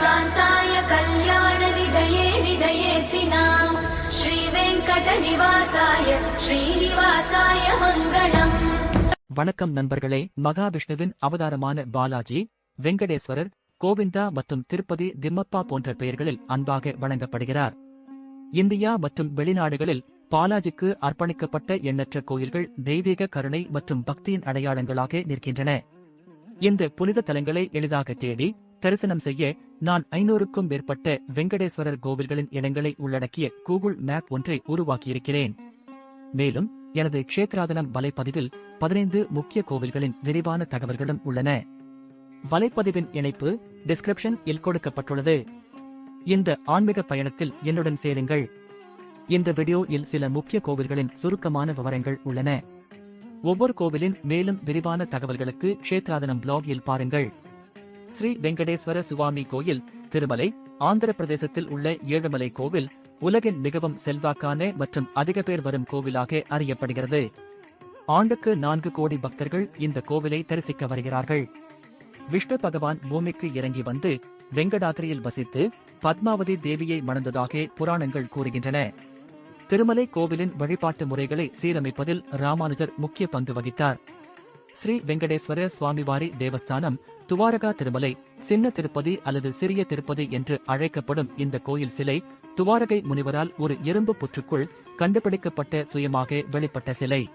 ಕಾಂತಾಯ ಕಲ್ಯಾಣ ವಿಧಯೇ ವಿಧಯೇತಿ ನಾಂ ಶ್ರೀ ವೆಂಕಟ ನಿವಾಸಾಯ ಶ್ರೀನಿವಾಸಾಯ வணக்கம் நண்பர்களே மகாவிஷ்ணுவின் அவதாரமான பாலாஜி வெங்கடேஸ்வரர் கோவிந்தா மற்றும் திருப்பதி திம்மப்பா போன்ற பெயர்களில் அன்பாக வழங்கப்படுகிறார். இந்தியா மற்றும் வெளிநாடுகளில் பாலாஜிக்கு அர்ப்பணிக்கப்பட்ட எண்ணற்ற கோயில்கள் தெய்வீக கருணை மற்றும் பக்தியின் அடையாளங்களாக நிற்கின்றன. இந்த புனித தலங்களை எளிதாக தேடி தரிசனம் செய்ய நான் ஐநூறுக்கும் மேற்பட்ட வெங்கடேஸ்வரர் கோவில்களின் இடங்களை உள்ளடக்கிய கூகுள் மேப் ஒன்றை உருவாக்கியிருக்கிறேன். மேலும் எனது க்ஷேத்ராதனம் வலைப்பதிவில் பதினைந்து முக்கிய கோவில்களின் விரிவான தகவல்களும் உள்ளன. வலைப்பதிவின் இணைப்பு டிஸ்கிரிப்ஷன் இல் கொடுக்கப்பட்டுள்ளது. இந்த ஆன்மீக பயணத்தில் என்னுடன் சேருங்கள். இந்த வீடியோவில் சில முக்கிய கோவில்களின் சுருக்கமான விவரங்கள் உள்ளன. ஒவ்வொரு கோவிலின் மேலும் விரிவான தகவல்களுக்கு க்ஷேத்ராதனம் இல் பாருங்கள். ஸ்ரீ வெங்கடேஸ்வர சுவாமி கோயில் திருமலை ஆந்திர பிரதேசத்தில் உள்ள ஏழுமலை கோவில் உலகின் மிகவும் செல்வாக்கான மற்றும் அதிக பேர் வரும் கோவிலாக அறியப்படுகிறது. ஆண்டுக்கு நான்கு கோடி பக்தர்கள் இந்த கோவிலை தரிசிக்க வருகிறார்கள். விஷ்ணு பகவான் பூமிக்கு இறங்கி வந்து வெங்கடாத்திரியில் வசித்து பத்மாவதி தேவியை மணந்ததாக புராணங்கள் கூறுகின்றன. திருமலை கோவிலின் வழிபாட்டு முறைகளை சீரமைப்பதில் ராமானுஜர் முக்கிய பங்கு வகித்தார். ஸ்ரீ வெங்கடேஸ்வர சுவாமிவாரி தேவஸ்தானம் துவாரகா திருமலை சின்ன திருப்பதி அல்லது சிறிய திருப்பதி என்று அழைக்கப்படும் இந்த கோயில் சிலை துவாரகை முனிவரால் ஒரு இரும்பு புற்றுக்குள் கண்டுபிடிக்கப்பட்ட சுயமாக வெளிப்பட்ட சிலை.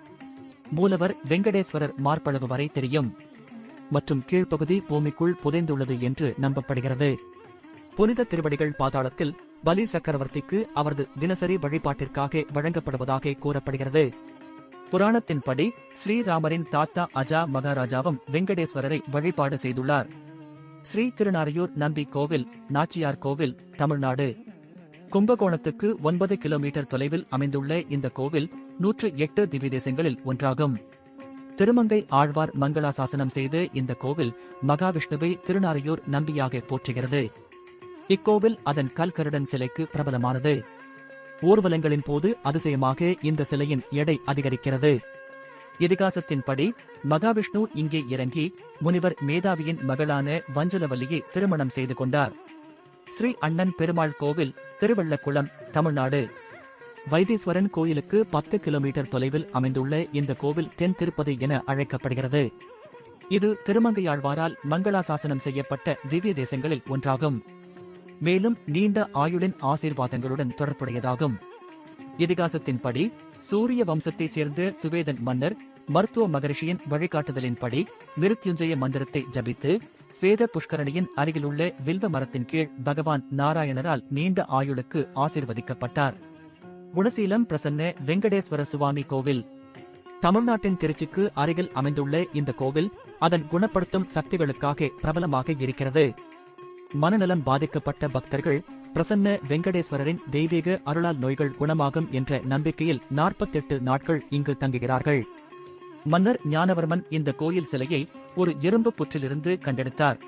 மூலவர் வெங்கடேஸ்வரர் மார்பளவு வரை தெரியும். மற்றும் கீழ்ப்பகுதி பூமிக்குள் புதைந்துள்ளது என்று நம்பப்படுகிறது. புனித திருவடிகள் பாதாளத்தில் பலி சக்கரவர்த்திக்கு அவரது தினசரி வழிபாட்டிற்காக வழங்கப்படுவதாக கூறப்படுகிறது. புராணத்தின்படி ஸ்ரீராமரின் தாத்தா அஜா மகாராஜாவும் வெங்கடேஸ்வரரை வழிபாடு செய்துள்ளார். ஸ்ரீ திருநாரையூர் நம்பி கோவில் நாச்சியார் கோவில் தமிழ்நாடு. கும்பகோணத்துக்கு ஒன்பது கிலோமீட்டர் தொலைவில் அமைந்துள்ள இந்த கோவில் நூற்று எட்டு திவ்யதேசங்களில் ஒன்றாகும். திருமங்கை ஆழ்வார் மங்களாசாசனம் செய்து இந்த கோவில் மகாவிஷ்ணுவை திருநாரையூர் நம்பியாக போற்றுகிறது. இக்கோவில் அதன் கல்கருடன் சிலைக்கு பிரபலமானது. ஊர்வலங்களின் போது அதிசயமாக இந்த சிலையின் எடை அதிகரிக்கிறது. இதிகாசத்தின்படி மகாவிஷ்ணு இங்கே இறங்கி முனிவர் மேதாவியின் மகளான வஞ்சலவல்லியை திருமணம் செய்து கொண்டார். ஸ்ரீ அண்ணன் பெருமாள் கோவில் திருவள்ளக்குளம் தமிழ்நாடு. வைத்தீஸ்வரன் கோயிலுக்கு பத்து கிலோமீட்டர் தொலைவில் அமைந்துள்ள இந்த கோவில் தென் திருப்பதி என அழைக்கப்படுகிறது. இது திருமங்கையாழ்வாரால் மங்களாசாசனம் செய்யப்பட்ட திவ்ய தேசங்களில் ஒன்றாகும். மேலும் நீண்ட ஆயுளின் ஆசீர்வாதங்களுடன் தொடர்புடையதாகும். இதிகாசத்தின்படி சூரிய வம்சத்தைச் சேர்ந்த சுவேதன் மன்னர் மருத்துவ மகரிஷியின் வழிகாட்டுதலின்படி மிருத்யுஞ்சய மந்திரத்தை ஜபித்து ஸ்வேத புஷ்கரணியின் அருகிலுள்ள வில்வ மரத்தின் கீழ் பகவான் நாராயணரால் நீண்ட ஆயுளுக்கு ஆசிர்வதிக்கப்பட்டார். குணசீலம் பிரசன்ன வெங்கடேஸ்வர சுவாமி கோவில். தமிழ்நாட்டின் திருச்சிக்கு அருகில் அமைந்துள்ள இந்த கோவில் அதன் குணப்படுத்தும் சக்திகளுக்காக பிரபலமாக இருக்கிறது. மனநலம் பாதிக்கப்பட்ட பக்தர்கள் பிரசன்ன வெங்கடேஸ்வரரின் தெய்வீக அருளால் நோய்கள் குணமாகும் என்ற நம்பிக்கையில் நாற்பத்தெட்டு நாட்கள் இங்கு தங்குகிறார்கள். மன்னர் ஞானவர்மன் இந்த கோயில் சிலையை ஒரு இரும்பு புற்றிலிருந்து கண்டெடுத்தார்.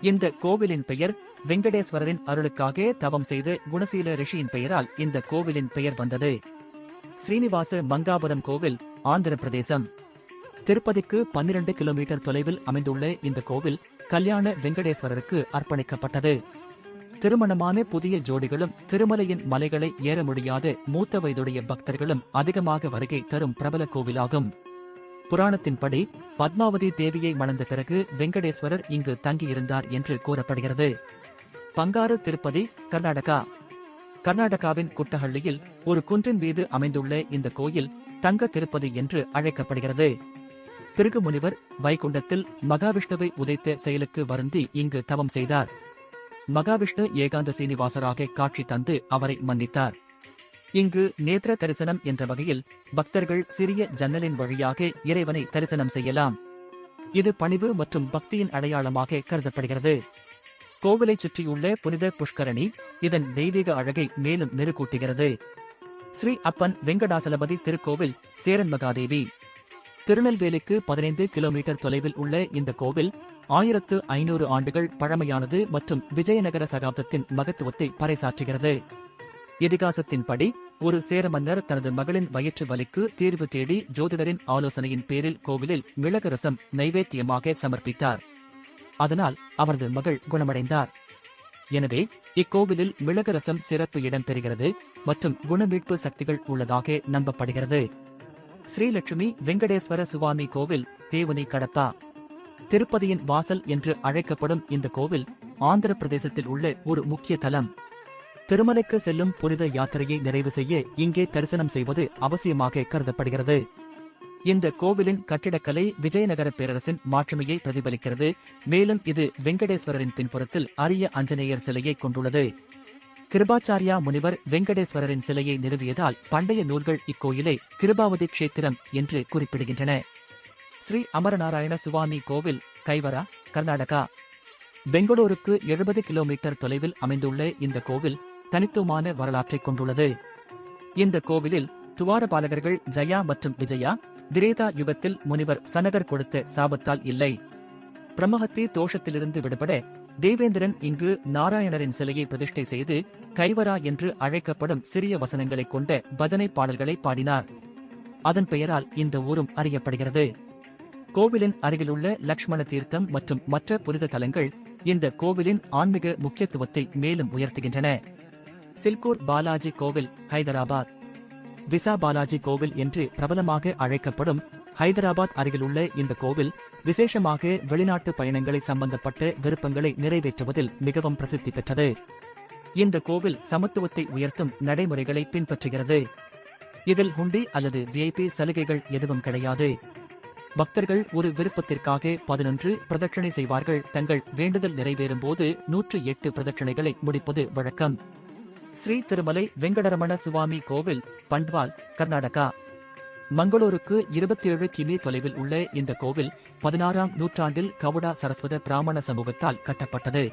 இந்த கோவிலின் பெயர் வெங்கடேஸ்வரரின் அருளுக்காக தவம் செய்த குணசீல ரிஷியின் பெயரால் இந்த கோவிலின் பெயர் வந்தது. ஸ்ரீனிவாச மங்காபுரம் கோவில் ஆந்திர பிரதேசம் திருப்பதிக்கு பன்னிரண்டு கிலோமீட்டர் தொலைவில் அமைந்துள்ள இந்த கோவில் கல்யாண வெங்கடேஸ்வரருக்கு அர்ப்பணிக்கப்பட்டது. திருமணமான புதிய ஜோடிகளும் திருமலையின் மலைகளை ஏற முடியாத மூத்த வயதுடைய பக்தர்களும் அதிகமாக வருகை தரும் பிரபல கோவிலாகும். புராணத்தின்படி பத்மாவதி தேவியை மணந்த பிறகு வெங்கடேஸ்வரர் இங்கு தங்கியிருந்தார் என்று கூறப்படுகிறது. பங்காரு திருப்பதி கர்நாடகா. கர்நாடகாவின் குட்டஹள்ளியில் ஒரு குன்றின் மீது அமைந்துள்ள இந்த கோயில் தங்க திருப்பதி என்று அழைக்கப்படுகிறது. திருகுமுனிவர் வைகுண்டத்தில் மகாவிஷ்ணுவை உதைத்த செயலுக்கு வருந்தி இங்கு தவம் செய்தார். மகாவிஷ்ணு ஏகாந்த சீனிவாசராக காட்சி தந்து அவரை மன்னித்தார். இங்கு நேத்திர தரிசனம் என்ற வகையில் பக்தர்கள் சிறிய ஜன்னலின் வழியாக இறைவனை தரிசனம் செய்யலாம். இது பணிவு மற்றும் பக்தியின் அடையாளமாக கருதப்படுகிறது. கோவிலைச் சுற்றியுள்ள புனித புஷ்கரணி இதன் தெய்வீக அழகை மேலும் மெருகூட்டுகிறது. ஸ்ரீ அப்பன் வெங்கடாசலபதி திருக்கோவில் சேரன் மகாதேவி. திருநெல்வேலிக்கு பதினைந்து கிலோமீட்டர் தொலைவில் உள்ள இந்த கோவில் ஆயிரத்து ஐநூறு ஆண்டுகள் பழமையானது மற்றும் விஜயநகர சகாப்தத்தின் மகத்துவத்தை பறைசாற்றுகிறது. இதிகாசத்தின்படி ஒரு சேர மன்னர் தனது மகளின் வயிற்று வலிக்கு தீர்வு தேடி ஜோதிடரின் ஆலோசனையின் பேரில் கோவிலில் மிளகரசம் நைவேத்தியமாக சமர்ப்பித்தார். அதனால் அவரது மகள் குணமடைந்தார். எனவே இக்கோவிலில் மிளகரசம் சிறப்பு இடம் பெறுகிறது மற்றும் குணமீட்பு சக்திகள் உள்ளதாக நம்பப்படுகிறது. ஸ்ரீலட்சுமி வெங்கடேஸ்வர சுவாமி கோவில் தேவனி கடப்பா திருப்பதியின் வாசல் என்று அழைக்கப்படும் இந்த கோவில் ஆந்திர பிரதேசத்தில் உள்ள ஒரு முக்கிய தலம். திருமலைக்கு செல்லும் புனித யாத்திரையை நிறைவு செய்ய இங்கே தரிசனம் செய்வது அவசியமாக கருதப்படுகிறது. இந்த கோவிலின் கட்டிடக்கலை விஜயநகர பேரரசின் மாற்றுமையை பிரதிபலிக்கிறது. மேலும் இது வெங்கடேஸ்வரரின் பின்புறத்தில் அரிய அஞ்சனேயர் சிலையை கொண்டுள்ளது. கிருபாச்சாரியா முனிவர் வெங்கடேஸ்வரரின் சிலையை நிறுவியதால் பண்டைய நூல்கள் இக்கோயிலை கிருபாவதி க்ஷேத்திரம் என்று குறிப்பிடுகின்றன. ஸ்ரீ அமரநாராயண சுவாமி கோவில் கைவரா கர்நாடகா. பெங்களூருக்கு எழுபது கிலோமீட்டர் தொலைவில் அமைந்துள்ள இந்த கோவில் தனித்துவமான வரலாற்றைக் கொண்டுள்ளது. இந்த கோவிலில் துவாரபாலகர்கள் ஜயா மற்றும் விஜயா திரேதா யுகத்தில் முனிவர் சனகர் கொடுத்த சாபத்தால் இல்லை. பிரம்மஹத்தி தோஷத்திலிருந்து விடுபட தேவேந்திரன் இங்கு நாராயணரின் சிலையை பிரதிஷ்டை செய்து கைவரா என்று அழைக்கப்படும் சிறிய வசனங்களை கொண்ட பஜனை பாடல்களை பாடினார். அதன் பெயரால் இந்த ஊரும் அறியப்படுகிறது. கோவிலின் அருகிலுள்ள லக்ஷ்மண தீர்த்தம் மற்றும் மற்ற புனித தலங்கள் இந்த கோவிலின் ஆன்மீக முக்கியத்துவத்தை மேலும் உயர்த்துகின்றன. சில்கூர் பாலாஜி கோவில் ஹைதராபாத். விசா பாலாஜி கோவில் என்று பிரபலமாக அழைக்கப்படும் ஹைதராபாத் அருகிலுள்ள இந்த கோவில் விசேஷமாக வெளிநாட்டு பயணங்களை சம்பந்தப்பட்ட விருப்பங்களை நிறைவேற்றுவதில் மிகவும் பிரசித்தி பெற்றது. இந்த கோவில் சமத்துவத்தை உயர்த்தும் நடைமுறைகளை பின்பற்றுகிறது. இதில் ஹுண்டி அல்லது விஐபி சலுகைகள் எதுவும் கிடையாது. பக்தர்கள் ஒரு விருப்பத்திற்காக பதினொன்று பிரதட்சணை செய்வார்கள். தங்கள் வேண்டுதல் நிறைவேறும் போது நூற்று எட்டு பிரதட்சணைகளை முடிப்பது வழக்கம். ஸ்ரீ திருமலை வெங்கடரமண சுவாமி கோவில் பண்ட்வால் கர்நாடகா. மங்களூருக்கு இருபத்தேழு கிமி தொலைவில் உள்ள இந்த கோவில் பதினாறாம் நூற்றாண்டில் கவுடா சரஸ்வத பிராமண சமூகத்தால் கட்டப்பட்டது.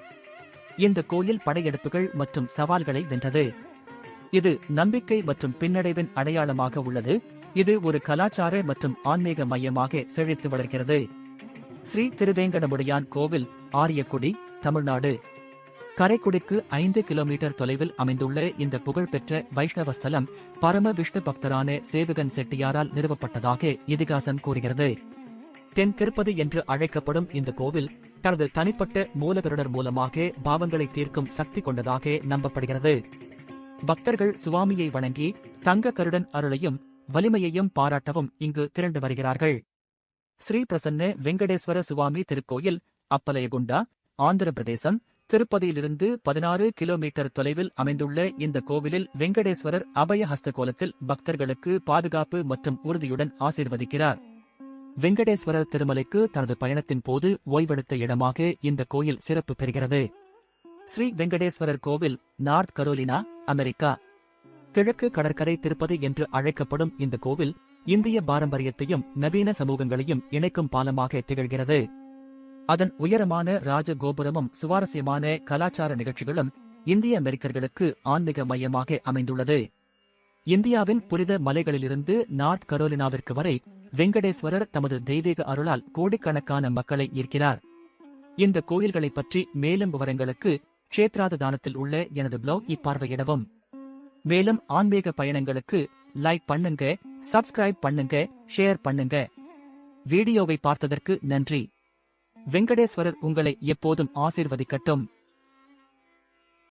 இந்த கோயில் படையெடுப்புகள் மற்றும் சவால்களை வென்றது. இது நம்பிக்கை மற்றும் பின்னடைவின் அடையாளமாக உள்ளது. இது ஒரு கலாச்சார மற்றும் ஆன்மீக மையமாக செழித்து வளர்கிறது. ஸ்ரீ திருவேங்கடமுடியான் கோவில் ஆரியக்குடி தமிழ்நாடு. கரைக்குடிக்கு ஐந்து கிலோமீட்டர் தொலைவில் அமைந்துள்ள இந்த புகழ்பெற்ற வைஷ்ணவ ஸ்தலம் பரம விஷ்ணு பக்தரான சேவகன் செட்டியாரால் நிறுவப்பட்டதாக இதிகாசம் கூறுகிறது. தென் திருப்பதி என்று அழைக்கப்படும் இந்த கோவில் தனது தனிப்பட்ட மூலகருடர் மூலமாக பாவங்களை தீர்க்கும் சக்தி கொண்டதாக நம்பப்படுகிறது. பக்தர்கள் சுவாமியை வணங்கி தங்க கருடன் அருளையும் வலிமையையும் பாராட்டவும் இங்கு திரண்டு வருகிறார்கள். ஸ்ரீ பிரசன்ன வெங்கடேஸ்வர சுவாமி திருக்கோயில் அப்பலயகுண்டா ஆந்திர பிரதேசம் திருப்பதியிலிருந்து பதினாறு கிலோமீட்டர் தொலைவில் அமைந்துள்ள இந்த கோவிலில் வெங்கடேஸ்வரர் அபய ஹஸ்த கோலத்தில் பக்தர்களுக்கு பாதுகாப்பு மற்றும் உறுதியுடன் ஆசீர்வதிக்கிறார். வெங்கடேஸ்வரர் திருமலைக்கு தனது பயணத்தின் போது ஓய்வெடுத்த இடமாக இந்த கோயில் சிறப்பு பெறுகிறது. ஸ்ரீ வெங்கடேஸ்வரர் கோவில் நார்த் கரோலினா அமெரிக்கா. கிழக்கு கடற்கரை திருப்பதி என்று அழைக்கப்படும் இந்த கோவில் இந்திய பாரம்பரியத்தையும் நவீன சமூகங்களையும் இணைக்கும் பாலமாக திகழ்கிறது. அதன் உயரமான ராஜ கோபுரமும் சுவாரஸ்யமான கலாச்சார நிகழ்ச்சிகளும் இந்திய அமெரிக்கர்களுக்கு ஆன்மீக மையமாக அமைந்துள்ளது. இந்தியாவின் புனித மலைகளிலிருந்து நார்த் கரோலினாவிற்கு வரை வெங்கடேஸ்வரர் தமது தெய்வீக அருளால் கோடிக்கணக்கான மக்களை ஈர்க்கிறார். இந்த கோயில்களைப் பற்றி மேலும் விவரங்களுக்கு க்ஷேத்ராத தானத்தில் உள்ள எனது பிளாக் இப்பார்வையிடவும். மேலும் ஆன்மீக பயணங்களுக்கு லைக் பண்ணுங்க சப்ஸ்கிரைப் பண்ணுங்க ஷேர் பண்ணுங்க. வீடியோவை பார்த்ததற்கு நன்றி. வெங்கடேஸ்வரர் உங்களை எப்போதும் ஆசீர்வதிக்கட்டும்.